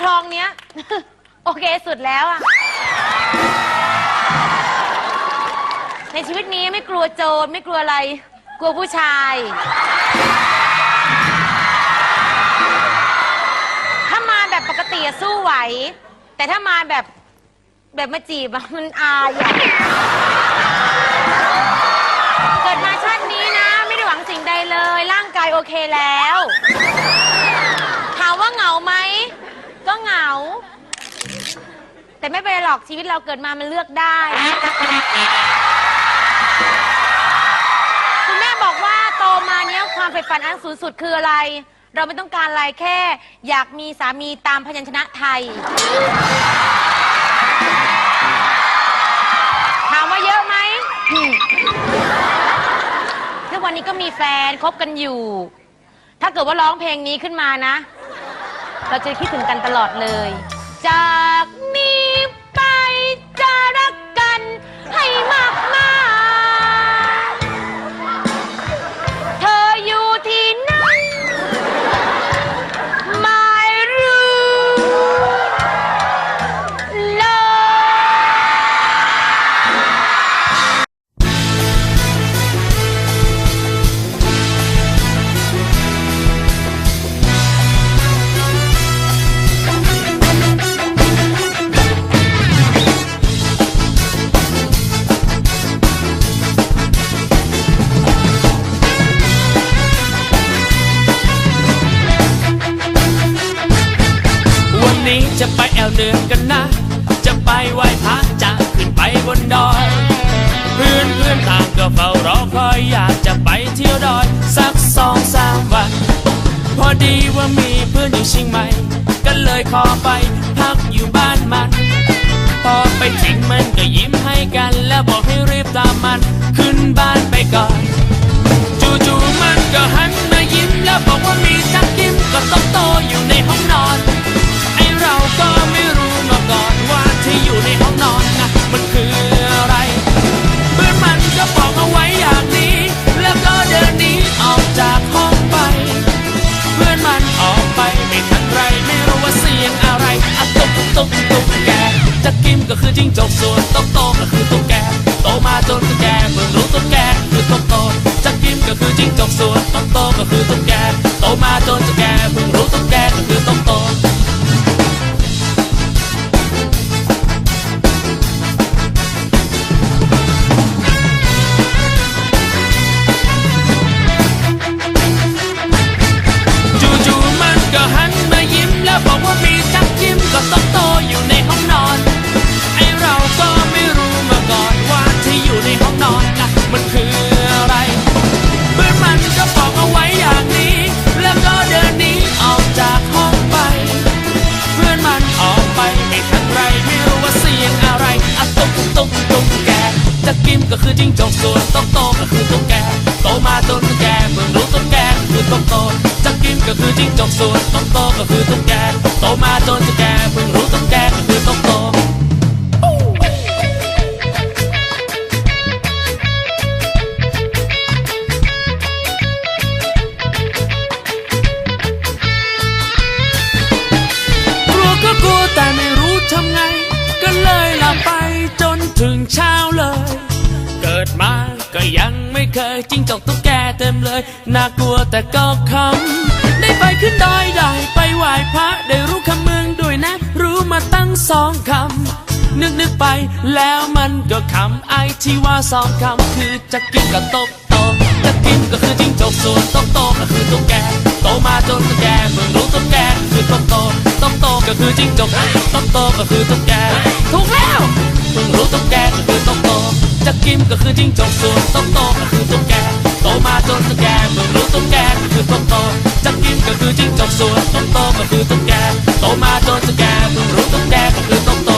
คลองเนี้ย โอเคสุดแล้วอะในชีวิตนี้ไม่กลัวโจรไม่กลัวอะไร กลัวผู้ชาย ถ้ามาแบบปกติอะสู้ไหว แต่ถ้ามาแบบแบบมาจีบอะมันอายอะเกิดมาชาตินี้นะ ไม่ได้หวังสิ่งใดเลย ร่างกายโอเคแล้ว ถามว่าเหงาไหม ก็เหงา แต่ไม่เป็นไรหรอกชีวิตเราเกิดมามันเลือกได้ คุณแม่บอกว่าโตมาเนี้ยความใฝ่ฝันอันสูงสุดคืออะไร เราไม่ต้องการอะไรแค่ อยากมีสามีตามพยัญชนะไทย ถามว่าเยอะไหมอืมทุกวันนี้ก็มีแฟนคบกันอยู่ ถ้าเกิดว่าร้องเพลงนี้ขึ้นมานะ เราจะคิดถึงกันตลอดเลยจา จะไปแอวเหนือกันนะ จะไปไหว้พระจะขึ้นไปบนดอย เพื่อนเพื่อนต่างก็เฝ้ารอคอยอยากจะไปเที่ยวดอย สักสองสามวัน พอดีว่ามีเพื่อนอยู่เชียงใหม่ ก็เลยขอไปพักอยู่บ้านมัน พอไปถึงมันก็ยิ้มให้กัน แล้วบอกให้รีบตามมัน ขึ้นบ้านไปก่อน จู่ๆมันก็หันมายิ้มแล้วบอกว่ามีจักกิ้มก็ต้องโตอยู่ในห้องนอน มันคืออะไรเพื่อนมันก็บอกเอาไว้อย่างนี้ แล้วก็เดินหนีออกจากห้องไป เพื่อนมันออกไปไม่ทันไรไม่รู้ว่าเสียงอะไรอะตุกตุกตุกแกจักกิ้มก็คือจิ้งจกส่วนตุ๊กโตก็คือตุ๊กแกโตมาจนตุ๊กแกเพิ่งรู้ตุ๊กแกคือตุ๊กโตจักกิ้มก็คือจิ้งจกส่วนตุ๊กโตก็คือตุ๊กแกโตมาจนตุ๊กแก คือจิ้งจกส่วนตุ๊กโตก็คือตุ๊กแกโตมาจนตุ๊กแกเพิ่งรู้ตุ๊กแกคือตุ๊กโตจักกินก็คือจิ้งจกส่วนตุ๊กโตก็คือตุ๊กแกโตมาจนตุ๊กแกเพิ่งรู้ตุ๊กแกก็คือตุ๊กโต ก็ยังไม่เคยจิ้งจกตุ๊กแกเต็มเลย น่ากลัวแต่ก็คำได้ไปขึ้นดอยได้ไปไหว้พระได้รู้คำเมืองด้วยนะ รู้มาตั้งสองคำนึกนึกไปแล้วมันก็คำไอที่ว่าสองคำคือจะกินกับโตกโตจะกินก็คือจิ้งจกส่วนโตกโตก็คือตุ๊กแกโตมาจนตุ๊กแกเพิ่งรู้ตุ๊กแกคือโตกโตโตกโตก็คือจิ้งจกโตกโตก็คือตุ๊กแกถูกแล้ว กิมก็คือจิ้งจกส่วนโตกโตก็คือตุ๊กแกโตมาจนตุ๊กแกเพิ่งรู้ตุ๊กแกก็คือโตกโตจักิมก็คือจิ้งจกส่วนโตกโตก็คือตุ๊กแกโตมาจนตุ๊กแกเพิ่งรู้ตุ๊กแกก็คือโตกโต